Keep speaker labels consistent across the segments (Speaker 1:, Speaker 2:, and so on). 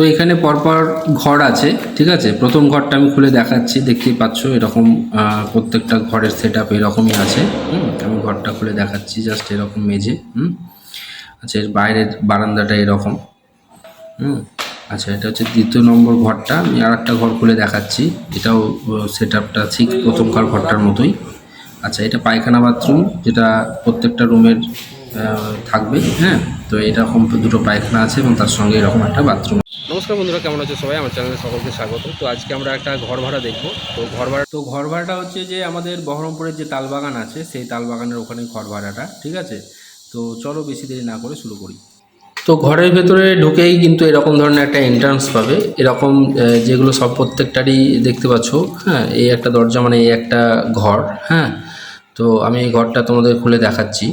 Speaker 1: তো এখানে পরপর ঘর আছে, ঠিক আছে? প্রথম ঘরটা আমি খুলে দেখাচ্ছি, দেখতেই পাচ্ছ এরকম প্রত্যেকটা ঘরের সেট আপ এরকমই আছে, হুম? আমি ঘরটা খুলে দেখাচ্ছি জাস্ট এরকম মেঝে, হুম? আচ্ছা এর বাইরের বারান্দাটা এরকম, হুম? আচ্ছা এটা হচ্ছে দ্বিতীয় নম্বর ঘরটা, আমি আর একটা ঘর খুলে দেখাচ্ছি, এটাও সেট আপটা ঠিক প্রথমকার ঘরটার মতোই। আচ্ছা এটা পায়খানা বাথরুম, যেটা প্রত্যেকটা রুমের থাকবে হ্যাঁ? তো এরকম দুটো পায়খানা আছে এবং তার সঙ্গে এরকম একটা বাথরুম নমস্কার বন্ধুরা, কেমন আছে সবাই? আমার চ্যানেলে সকলকে স্বাগত। তো আজকে আমরা একটা ঘর ভাড়া দেখব। তো ঘর ভাড়া তো ঘর ভাড়াটা হচ্ছে যে আমাদের বহরমপুরের যে তালবাগান আছে, সেই তালবাগানের ওখানে ঘর ভাড়াটা ঠিক আছে? তো চলো বেশি দেরি না করে শুরু করি। তো ঘরের ভেতরে ঢুকেই কিন্তু এরকম ধরনের একটা এন্ট্রান্স পাবে। এরকম যেগুলো সব প্রত্যেকটারই দেখতে পাচ্ছ হ্যাঁ? এই একটা দরজা মানে এই একটা ঘর হ্যাঁ? তো আমি এই ঘরটা তোমাদের খুলে দেখাচ্ছি।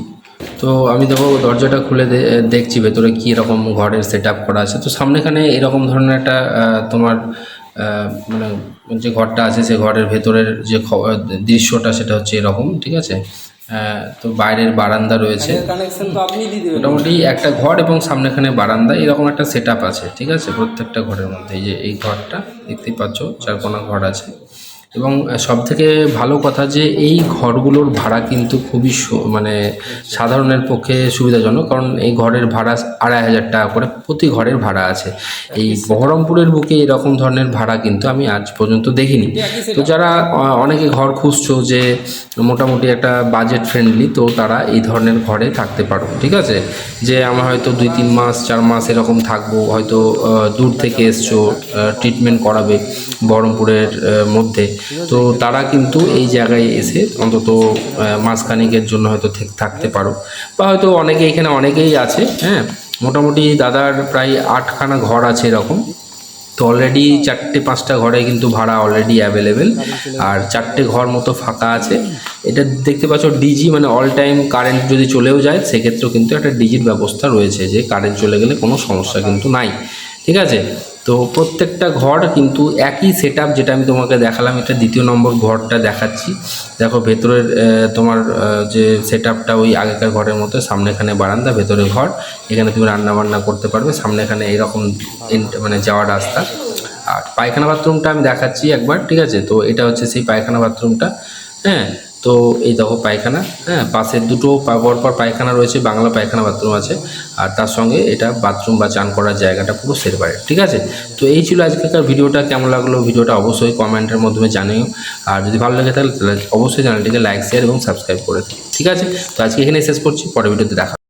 Speaker 1: তো আমি দেখো দরজাটা খুলে দেখছি ভেতরে কী এরকম ঘরের সেট আপ করা আছে। তো সামনেখানে এরকম ধরনের একটা তোমার মানে যে ঘরটা আছে সে ঘরের ভেতরের যে দৃশ্যটা সেটা হচ্ছে এরকম ঠিক আছে? তো বাইরের বারান্দা রয়েছে।
Speaker 2: কানেকশন তো আপনি দিয়ে দেবেন।
Speaker 1: মোটামুটি একটা ঘর এবং সামনেখানে বারান্দা এরকম একটা সেট আছে ঠিক আছে? প্রত্যেকটা ঘরের মধ্যে এই যে এই ঘরটা দেখতেই পাচ্ছ চার চারকোনা ঘর আছে। এবং সব থেকে ভালো কথা যে এই ঘরগুলোর ভাড়া কিন্তু খুবই মানে সাধারণের পক্ষে সুবিধাজনক, কারণ এই ঘরের ভাড়া আড়াই হাজার টাকা করে প্রতি ঘরের ভাড়া আছে। এই বহরমপুরের বুকে এরকম ধরনের ভাড়া কিন্তু আমি আজ পর্যন্ত দেখিনি। তো যারা অনেকে ঘর খুঁজছো যে মোটামুটি একটা বাজেট ফ্রেন্ডলি তো তারা এই ধরনের ঘরে থাকতে পারো, ঠিক আছে? যে আমরা হয়তো দুই, তিন মাস, চার মাস এরকম থাকব, হয়তো দূর থেকে এসছো ট্রিটমেন্ট করাবে বহরমপুরের মধ্যে। তো তারা কিন্তু এই জায়গায় এসে অন্তত আহ, মাসখানেকের জন্য হয়তো থাকতে পারো। বা হয়তো অনেকে এখানে অনেকেই আছে হ্যাঁ? মোটামুটি দাদার প্রায় আটখানা ঘর আছে এরকম। তো অলরেডি চারটে পাঁচটা ঘরে কিন্তু ভাড়া অলরেডি অ্যাভেলেবেল আর চারটে ঘর মতো ফাঁকা আছে। এটা দেখতে পাচ্ছ ডিজি মানে অল টাইম কারেন্ট যদি চলেও যায় সেক্ষেত্রেও কিন্তু একটা ডিজির ব্যবস্থা রয়েছে যে কারেন্ট চলে গেলে কোনো সমস্যা কিন্তু নাই। ঠিক আছে? তো প্রত্যেকটা ঘর কিন্তু একই সেট যেটা আমি তোমাকে দেখালাম, এটা দ্বিতীয় নম্বর ঘরটা দেখাচ্ছি। দেখো ভেতরের তোমার যে সেট ওই আগেকার ঘরের মতো, সামনেখানে বারান্দা ভেতরে ঘর। এখানে তুমি রান্না বান্না করতে পারবে, সামনেখানে এরকম এন্ট- মানে যাওয়ার রাস্তা। আর পায়খানা বাথরুমটা আমি দেখাচ্ছি একবার, ঠিক আছে? তো এটা হচ্ছে সেই পায়খানা বাথরুমটা হ্যাঁ? তো এই দেখো পায়খানা হ্যাঁ পাশের দুটো পা- পর পায়খানা রয়েছে, বাংলা পায়খানা বাথরুম আছে। আর তার সঙ্গে এটা বাথরুম বা চান করার জায়গাটা পুরো সেরবারের ঠিক আছে? তো এই ছিল আজকেকার ভিডিওটা, কেমন লাগল ভিডিওটা অবশ্যই কমেন্টের মাধ্যমে জানিও। আর যদি ভালো লাগে তাহলে অবশ্যই চ্যানেলটিকে লাইক শেয়ার এবং সাবস্ক্রাইব করে ঠিক আছে? তো আজকে এখানে শেষ করছি, পরের ভিডিওতে দেখা